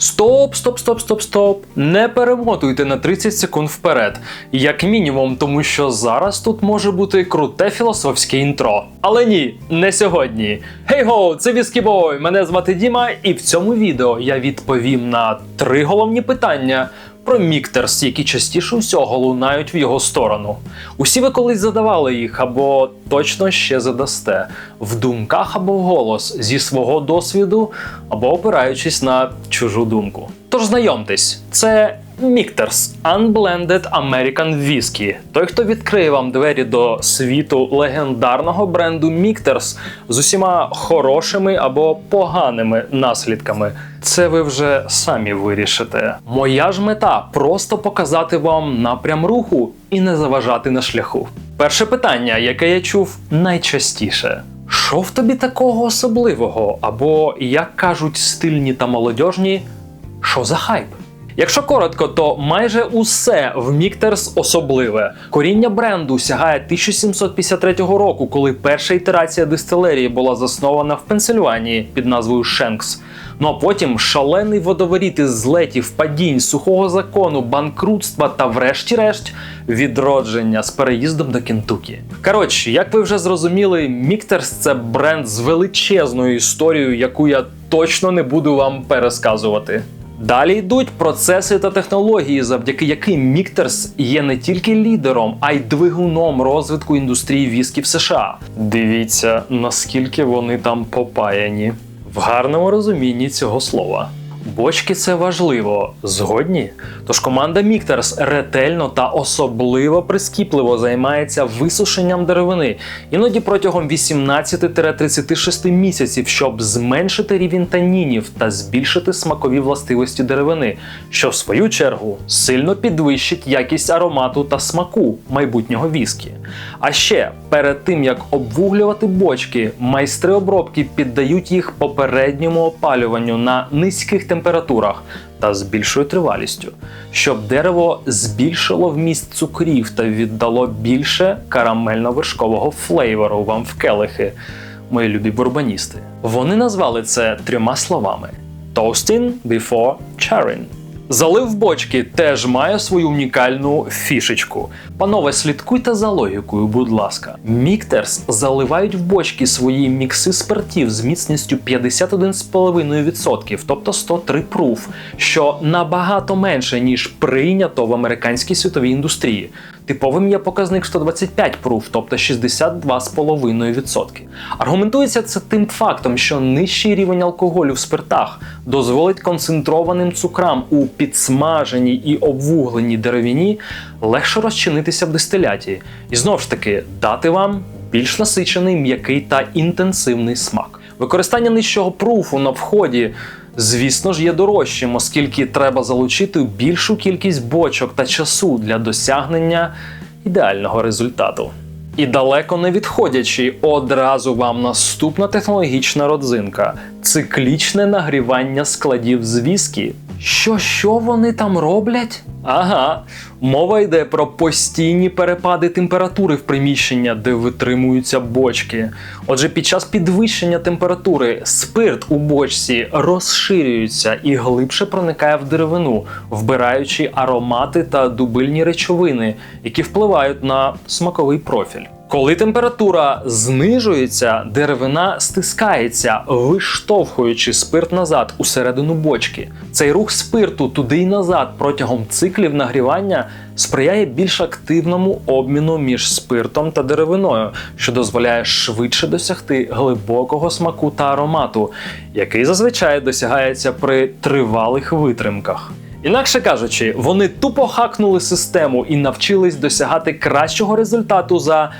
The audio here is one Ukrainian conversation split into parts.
Стоп, стоп, стоп, стоп, стоп. Не перемотуйте на 30 секунд вперед. Як мінімум, тому що зараз тут може бути круте філософське інтро. Але ні, не сьогодні. Гей-го, це Віскібой, мене звати Діма, і в цьому відео я відповім на три головні питання. Про міктерс, які частіше всього лунають в його сторону. Усі ви колись задавали їх, або точно ще задасте в думках або вголос зі свого досвіду, або опираючись на чужу думку. Тож знайомтесь, це Міктерс Unblended American Whiskey. Той, хто відкриє вам двері до світу легендарного бренду Міктерс з усіма хорошими або поганими наслідками. Це ви вже самі вирішите. Моя ж мета просто показати вам напрям руху і не заважати на шляху. Перше питання, яке я чув найчастіше. Що в тобі такого особливого? Або, як кажуть стильні та молодіжні, що за хайп? Якщо коротко, то майже усе в Міктерс особливе. Коріння бренду сягає 1753 року, коли перша ітерація дистилерії була заснована в Пенсильванії під назвою Шенкс. Ну а потім шалений водоворіт із злетів, падінь, сухого закону, банкрутства та, врешті-решт, відродження з переїздом до Кентукі. Коротше, як ви вже зрозуміли, Міктерс це бренд з величезною історією, яку я точно не буду вам пересказувати. Далі йдуть процеси та технології, завдяки яким Міктерс є не тільки лідером, а й двигуном розвитку індустрії віскі в США. Дивіться, наскільки вони там попаяні. В гарному розумінні цього слова. Бочки це важливо, згодні. Тож команда Міктерс ретельно та особливо прискіпливо займається висушенням деревини, іноді протягом 18-36 місяців, щоб зменшити рівень танінів та збільшити смакові властивості деревини, що в свою чергу сильно підвищить якість аромату та смаку майбутнього віскі. А ще перед тим як обвуглювати бочки, майстри обробки піддають їх попередньому опалюванню на низьких температурах та з більшою тривалістю, щоб дерево збільшило вміст цукрів та віддало більше карамельно-вершкового флейвору вам в келихи, мої любі бурбаністи. Вони назвали це трьома словами: Toasting before charring. Залив бочки теж має свою унікальну фішечку. Панове, слідкуйте за логікою, будь ласка. Міктерс заливають в бочки свої мікси спиртів з міцністю 51,5%, тобто 103 пруф, що набагато менше, ніж прийнято в американській світовій індустрії. Типовим є показник 125 пруф, тобто 62,5%. Аргументується це тим фактом, що нижчий рівень алкоголю в спиртах дозволить концентрованим цукрам у підсмаженій і обвугленій деревині легше розчинитися в дистиляті, і знову ж таки дати вам більш насичений, м'який та інтенсивний смак. Використання нижчого пруфу на вході. Звісно ж, є дорожчим, оскільки треба залучити більшу кількість бочок та часу для досягнення ідеального результату. І далеко не відходячи, одразу вам наступна технологічна родзинка циклічне нагрівання складів з віскі. Що що вони там роблять? Ага, мова йде про постійні перепади температури в приміщення, де витримуються бочки. Отже, під час підвищення температури спирт у бочці розширюється і глибше проникає в деревину, вбираючи аромати та дубильні речовини, які впливають на смаковий профіль. Коли температура знижується, деревина стискається, виштовхуючи спирт назад усередину бочки. Цей рух спирту туди й назад протягом циклів нагрівання сприяє більш активному обміну між спиртом та деревиною, що дозволяє швидше досягти глибокого смаку та аромату, який зазвичай досягається при тривалих витримках. Інакше кажучи, вони тупо хакнули систему і навчились досягати кращого результату за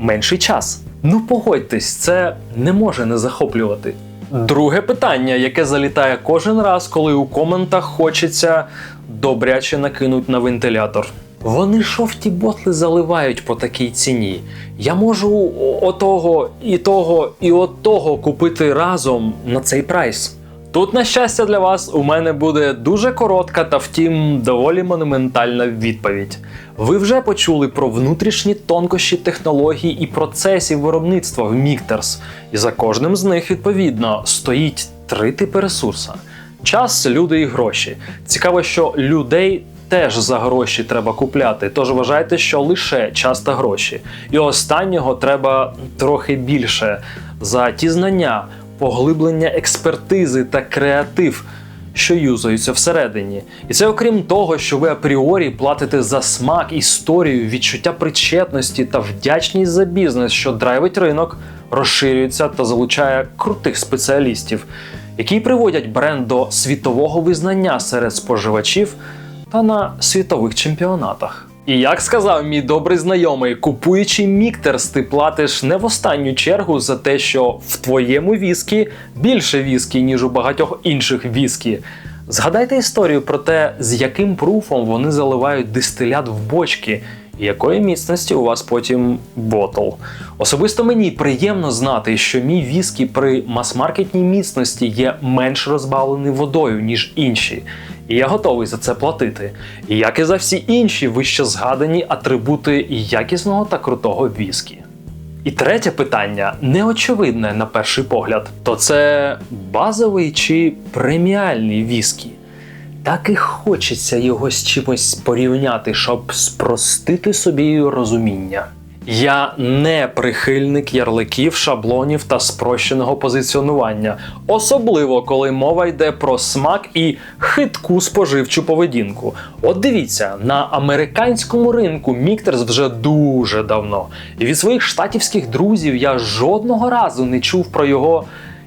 менший час. Ну погодьтесь, це не може не захоплювати. Друге питання, яке залітає кожен раз, коли у коментах хочеться добряче накинуть на вентилятор. Вони що в ті ботли заливають по такій ціні? Я можу отого, і того, і отого купити разом на цей прайс. Тут, на щастя, для вас у мене буде дуже коротка та втім доволі монументальна відповідь. Ви вже почули про внутрішні тонкощі технологій і процесів виробництва в Міктерс, і за кожним з них відповідно стоїть три типи ресурса: Час, люди і гроші. Цікаво, що людей теж за гроші треба купляти. Тож вважайте, що лише час та гроші. І останнього треба трохи більше за ті знання, поглиблення експертизи та креатив. Що юзаються всередині, і це окрім того, що ви апріорі платите за смак, історію, відчуття причетності та вдячність за бізнес, що драйвить ринок, розширюється та залучає крутих спеціалістів, які приводять бренд до світового визнання серед споживачів та на світових чемпіонатах. І як сказав мій добрий знайомий, купуючи Міктерс, ти платиш не в останню чергу за те, що в твоєму віскі більше віскі, ніж у багатьох інших віскі. Згадайте історію про те, з яким пруфом вони заливають дистилят в бочки, і якої міцності у вас потім ботл. Особисто мені приємно знати, що мій віскі при мас-маркетній міцності є менш розбавлений водою, ніж інші. І я готовий за це платити, як і за всі інші вище згадані атрибути якісного та крутого віскі. І третє питання неочевидне на перший погляд: то це базовий чи преміальний віскі? Так і хочеться його з чимось порівняти, щоб спростити собі розуміння. Я не прихильник ярликів, шаблонів та спрощеного позиціонування, особливо коли мова йде про смак і хитку споживчу поведінку. От дивіться, на американському ринку Міктерс вже дуже давно. І від своїх штатівських друзів я жодного разу не чув про його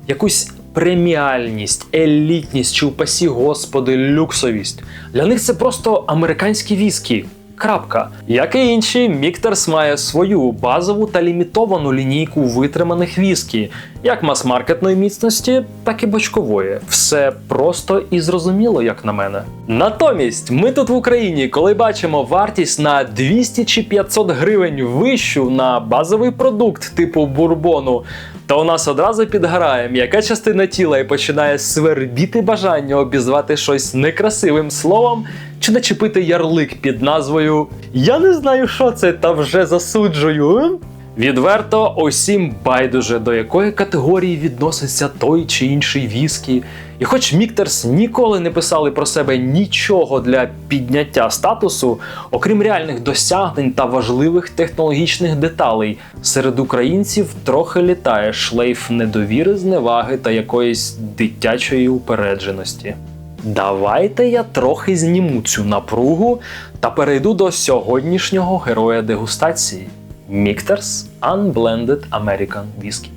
якусь преміальність, елітність чи упасі господи, люксовість. Для них це просто американські віскі. Крапка. Як і інші, Міктерс має свою базову та лімітовану лінійку витриманих віскі, як мас-маркетної міцності, так і бочкової. Все просто і зрозуміло, як на мене. Натомість, ми тут в Україні, коли бачимо вартість на 200 чи 500 гривень вищу на базовий продукт типу бурбону, то у нас одразу підгорає м'яка частина тіла і починає свербіти бажання обізвати щось некрасивим словом чи начепити ярлик під назвою Я не знаю, що це, та вже засуджую. М?» Відверто усім байдуже до якої категорії відноситься той чи інший віскі. І хоч Міктерс ніколи не писали про себе нічого для підняття статусу, окрім реальних досягнень та важливих технологічних деталей, серед українців трохи літає шлейф недовіри, зневаги та якоїсь дитячої упередженості. Давайте я трохи зніму цю напругу та перейду до сьогоднішнього героя дегустації Міктерс Unblended American Whiskey.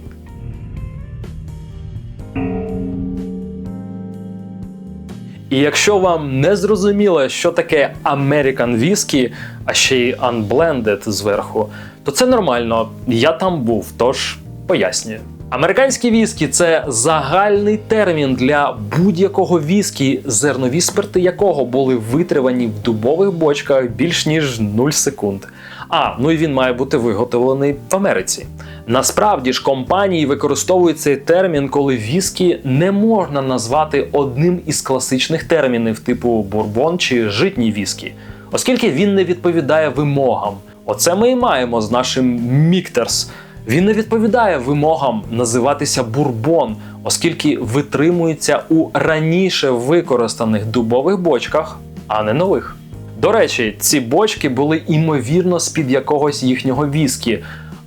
І якщо вам не зрозуміло, що таке American Whiskey, а ще й Unblended зверху, то це нормально. Я там був, тож пояснюю. Американські віскі це загальний термін для будь-якого віскі, зернові спирти якого були витривані в дубових бочках більш ніж 0 секунд. А, ну і він має бути виготовлений в Америці. Насправді ж компанії використовують цей термін, коли віскі не можна назвати одним із класичних термінів, типу бурбон чи житній віскі, оскільки він не відповідає вимогам. Оце ми і маємо з нашим Міктерс. Він не відповідає вимогам називатися бурбон, оскільки витримується у раніше використаних дубових бочках, а не нових. До речі, ці бочки були імовірно з-під якогось їхнього віскі,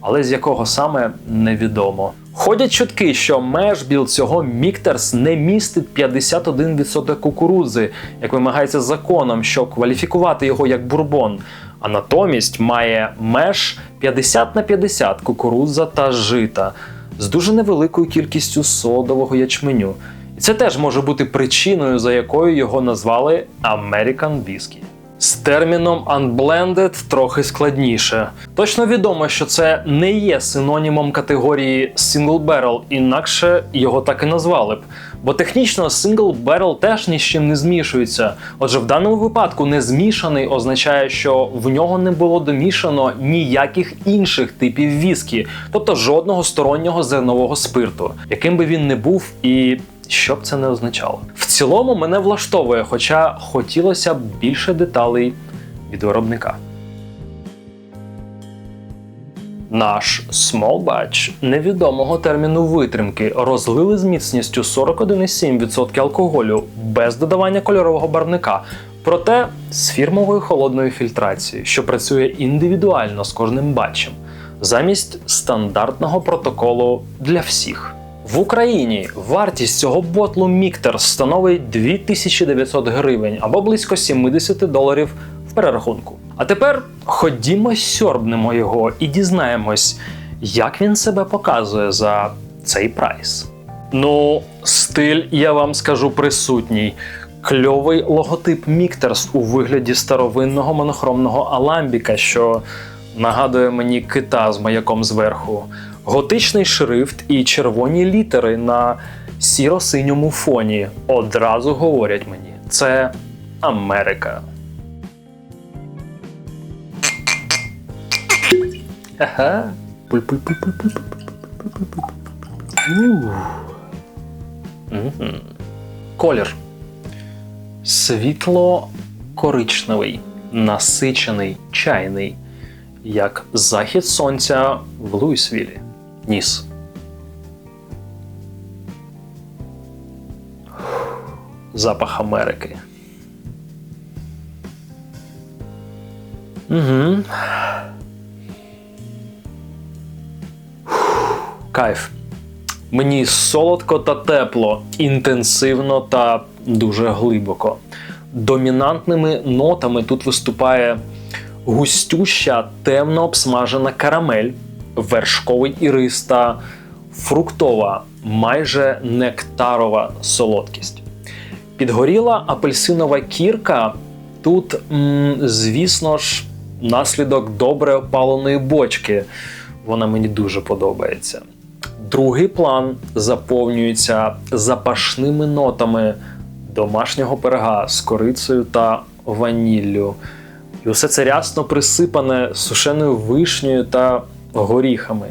але з якого саме невідомо. Ходять чутки, що мешбіл цього Міктерс не містить 51% кукурудзи, як вимагається законом, щоб кваліфікувати його як бурбон. А натомість має меж 50 на 50 кукурудза та жита з дуже невеликою кількістю содового ячменю. І це теж може бути причиною, за якою його назвали American Whiskey. З терміном unblended трохи складніше. Точно відомо, що це не є синонімом категорії single barrel, інакше його так і назвали б. Бо технічно single barrel теж ні з чим не змішується. Отже, в даному випадку не змішаний означає, що в нього не було домішано ніяких інших типів віскі, тобто жодного стороннього зернового спирту, яким би він не був і що б це не означало. В цілому мене влаштовує, хоча хотілося б більше деталей від виробника. Наш small batch невідомого терміну витримки розлили з міцністю 41,7% алкоголю без додавання кольорового барвника, проте з фірмовою холодною фільтрацією, що працює індивідуально з кожним батчем, замість стандартного протоколу для всіх. В Україні вартість цього ботлу Міктер становить 2900 гривень або близько 70 доларів в перерахунку. А тепер ходімо сьорбнемо його і дізнаємось, як він себе показує за цей прайс. Ну, стиль, я вам скажу, присутній. Кльовий логотип Міктерс у вигляді старовинного монохромного аламбіка, що нагадує мені кита з маяком зверху, готичний шрифт і червоні літери на сіро-синьому фоні одразу говорять мені: це Америка. Ага. Колір. Світло-коричневий, насичений, чайний, як захід сонця в Луїсвілі. Ніс. Запах Америки. Угу. Кайф. Мені солодко та тепло, інтенсивно та дуже глибоко. Домінантними нотами тут виступає густюща темно обсмажена карамель, вершковий ірис та фруктова, майже нектарова солодкість. Підгоріла апельсинова кірка. Тут, звісно ж, наслідок добре опаленої бочки. Вона мені дуже подобається. Другий план заповнюється запашними нотами домашнього пирога з корицею та ваніллю. І усе це рясно присипане сушеною вишнею та горіхами.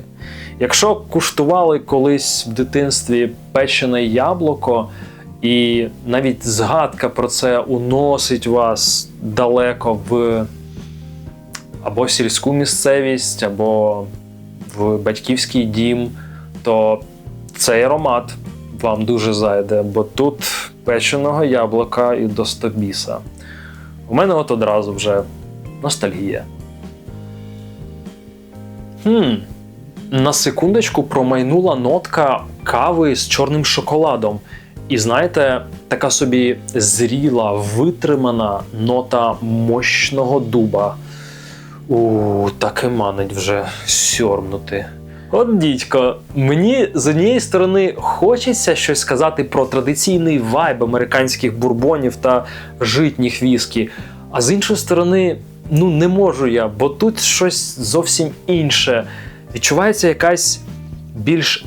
Якщо куштували колись в дитинстві печене яблуко, і навіть згадка про це уносить вас далеко в або сільську місцевість, або в батьківський дім, то цей аромат вам дуже зайде, бо тут печеного яблука і до стобіса. У мене от одразу вже ностальгія. Хм. На секундочку промайнула нотка кави з чорним шоколадом. І знаєте, така собі зріла, витримана нота мощного дуба. У, так і манить вже сьорбнути. От дідько, мені з однієї сторони хочеться щось сказати про традиційний вайб американських бурбонів та житніх віскі, а з іншої сторони, ну не можу я, бо тут щось зовсім інше. Відчувається якась більш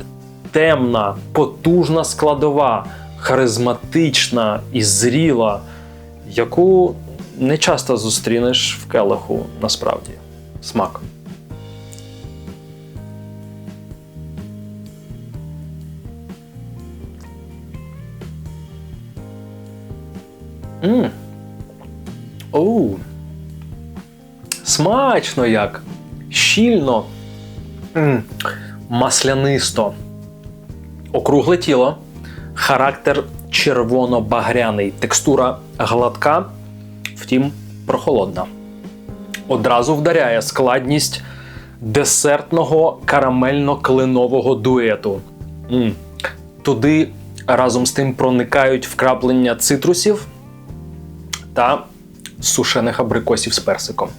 темна, потужна складова, харизматична і зріла, яку не часто зустрінеш в келиху насправді. Смак. Мм. Оу. Смачно як. Щільно. М. Маслянисто. Округле тіло. Характер червоно-багряний. Текстура гладка, втім, прохолодна. Одразу вдаряє складність десертного карамельно-кленового дуету. М. Туди разом з тим проникають вкраплення цитрусів та сушених абрикосів з персиком.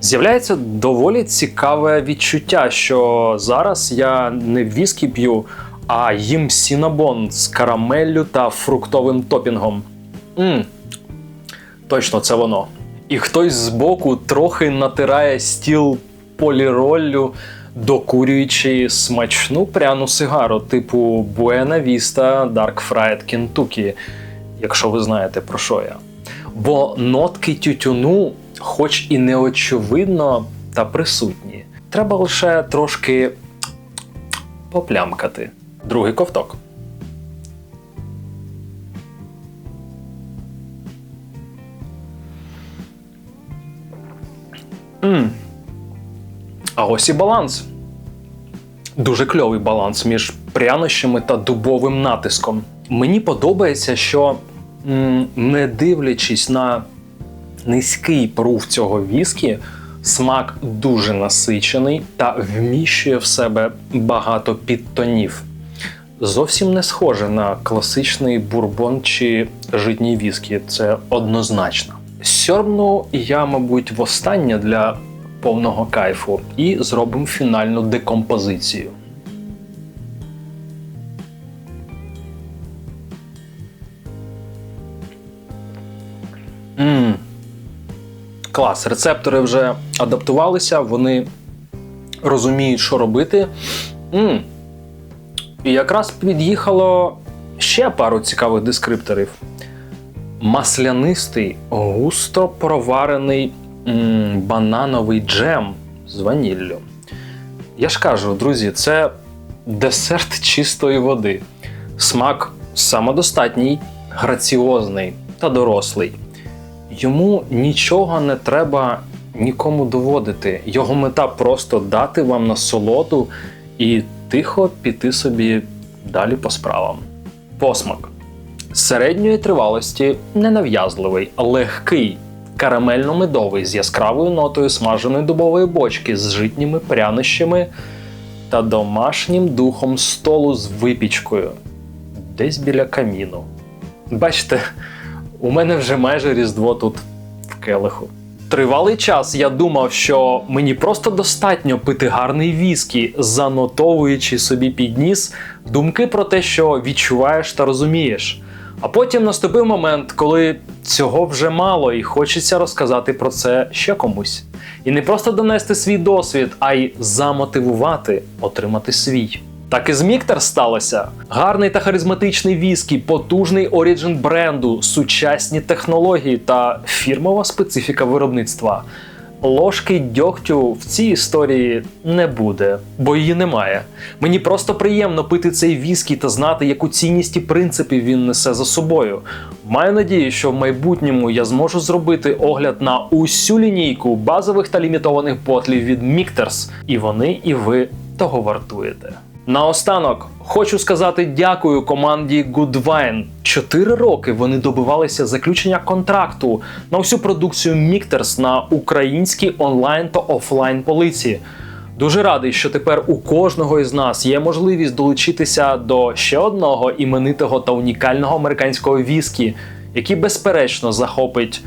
З'являється доволі цікаве відчуття, що зараз я не віскі п'ю, а їм сінабон з карамеллю та фруктовим топінгом. Мм, точно це воно. І хтось збоку трохи натирає стіл поліроллю, докурюючи смачну пряну сигару, типу Buena Vista Dark Fried Kentucky, якщо ви знаєте про що я. Бо нотки тютюну, хоч і не очевидно, та присутні. Треба лише трошки поплямкати. Другий ковток. М. А ось і баланс. Дуже кльовий баланс між прянощами та дубовим натиском. Мені подобається, що не дивлячись на низький пруф цього віскі, смак дуже насичений та вміщує в себе багато підтонів. Зовсім не схоже на класичний бурбон чи житній віскі, це однозначно. Сьорбну я, мабуть, востаннє для повного кайфу і зробимо фінальну декомпозицію. Клас, рецептори вже адаптувалися, вони розуміють, що робити. м І якраз під'їхало ще пару цікавих дескрипторів. Маслянистий, густо проварений м, банановий джем з ваніллю. Я ж кажу, друзі, це десерт чистої води. Смак самодостатній, граціозний та дорослий. Йому нічого не треба нікому доводити. Його мета просто дати вам насолоду і тихо піти собі далі по справам. Посмак середньої тривалості, ненав'язливий, легкий, карамельно-медовий з яскравою нотою смаженої дубової бочки з житніми прянощами та домашнім духом столу з випічкою десь біля каміну. Бачите, у мене вже майже різдво тут в келиху. Тривалий час я думав, що мені просто достатньо пити гарний віскі, занотовуючи собі під ніс думки про те, що відчуваєш та розумієш. А потім наступив момент, коли цього вже мало, і хочеться розказати про це ще комусь. І не просто донести свій досвід, а й замотивувати отримати свій. Так і з Міктер сталося. Гарний та харизматичний віскі, потужний оріджин бренду, сучасні технології та фірмова специфіка виробництва. Ложки дьогтю в цій історії не буде, бо її немає. Мені просто приємно пити цей віскі та знати, яку цінність і принципи він несе за собою. Маю надію, що в майбутньому я зможу зробити огляд на усю лінійку базових та лімітованих ботлів від Міктерс, і вони, і ви того вартуєте. Наостанок хочу сказати дякую команді Goodwine. Чотири роки вони добивалися заключення контракту на всю продукцію Міктерс на українській онлайн та офлайн полиці. Дуже радий, що тепер у кожного із нас є можливість долучитися до ще одного іменитого та унікального американського віскі, який безперечно захопить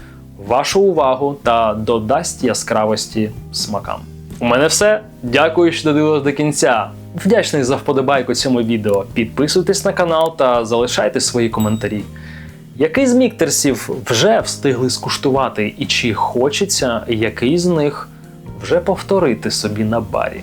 вашу увагу та додасть яскравості смакам. У мене все. Дякую, що додивились до кінця. Вдячний за вподобайку цьому відео. Підписуйтесь на канал та залишайте свої коментарі. Який з міктерсів вже встигли скуштувати, і чи хочеться який з них вже повторити собі на барі?